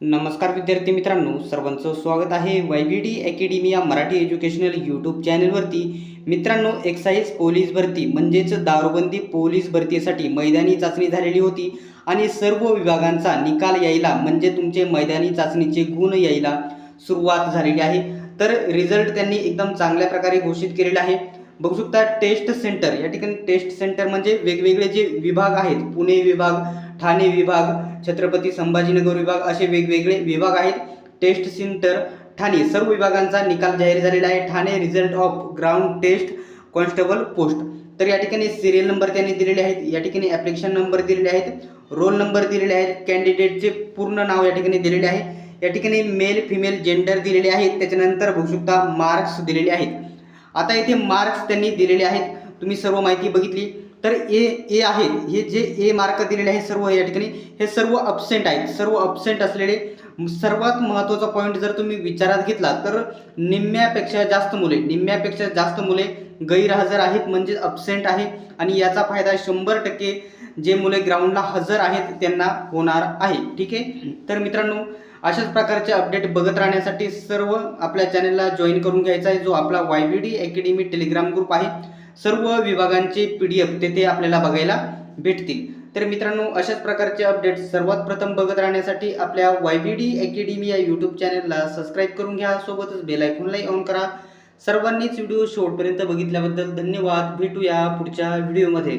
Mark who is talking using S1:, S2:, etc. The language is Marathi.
S1: नमस्कार विद्यार्थी मित्रांनो सर्वांचं स्वागत आहे वाय बी डी अकॅडमी या मराठी एज्युकेशनल यूट्यूब चॅनलवरती. मित्रांनो एक्साईज पोलीस भरती म्हणजेच दारूबंदी पोलीस भरतीसाठी मैदानी चाचणी झालेली होती आणि सर्व विभागांचा निकाल यायला म्हणजे तुमचे मैदानी चाचणीचे गुण यायला सुरुवात झालेली आहे. तर रिझल्ट त्यांनी एकदम चांगल्या प्रकारे घोषित केलेला आहे. बघू शकता टेस्ट सेंटर या ठिकाणी टेस्ट सेंटर म्हणजे वेगवेगळे जे विभाग आहेत पुणे विभाग ठाणे विभाग छत्रपती संभाजीनगर विभाग असे वेगवेगळे विभाग आहेत. टेस्ट सेंटर ठाणे सर्व विभागांचा निकाल जाहीर झालेला आहे. Thane result of ground test constable post. तर या ठिकाणी सिरियल नंबर त्यांनी दिलेले आहेत. या ठिकाणी ॲप्लिकेशन नंबर दिलेले आहेत. रोल नंबर दिलेले आहेत. कॅन्डिडेटचे पूर्ण नाव या ठिकाणी दिलेले आहे. या ठिकाणी मेल फिमेल जेंडर दिलेले आहेत. त्याच्यानंतर बघू शकता मार्क्स दिलेले आहेत. आता इथे मार्क्स त्यांनी दिलेले आहेत. तुम्ही सर्व माहिती बघितली. तर ए ए आहे हे जे ए मार्क दिलेले आहे सर्व या ठिकाणी हे सर्व अपसेंट आहेत. सर्व अपसेंट असलेले सर्वात महत्त्वाचा पॉईंट जर तुम्ही विचारात घेतला तर निम्म्यापेक्षा जास्त मुले निम्म्यापेक्षा जास्त मुले गैरहजर आहेत म्हणजे अपसेंट आहे. आणि याचा फायदा शंभर टक्के जे मुले ग्राउंडला हजर आहेत त्यांना होणार आहे. ठीक आहे? तर मित्रांनो अशाच प्रकारचे अपडेट बघत राहण्यासाठी सर्व आपल्या चॅनलला जॉईन करून घ्यायचा आहे जो आपला Y V D academy Telegram group आहे. सर्व विभागांचे पी डी एफ तेथे आपल्याला बघायला भेटतील. तर मित्रांनो अशाच प्रकारचे अपडेट सर्वात प्रथम बघत राहण्यासाठी आपल्या वाय बी डी अकॅडमी या यूट्यूब चॅनलला सबस्क्राईब करून घ्या. सोबतच बेल आयकॉनलाही ऑन करा. सर्वांनीच व्हिडिओ शेवटपर्यंत बघितल्याबद्दल धन्यवाद. भेटूया पुढच्या व्हिडिओमध्ये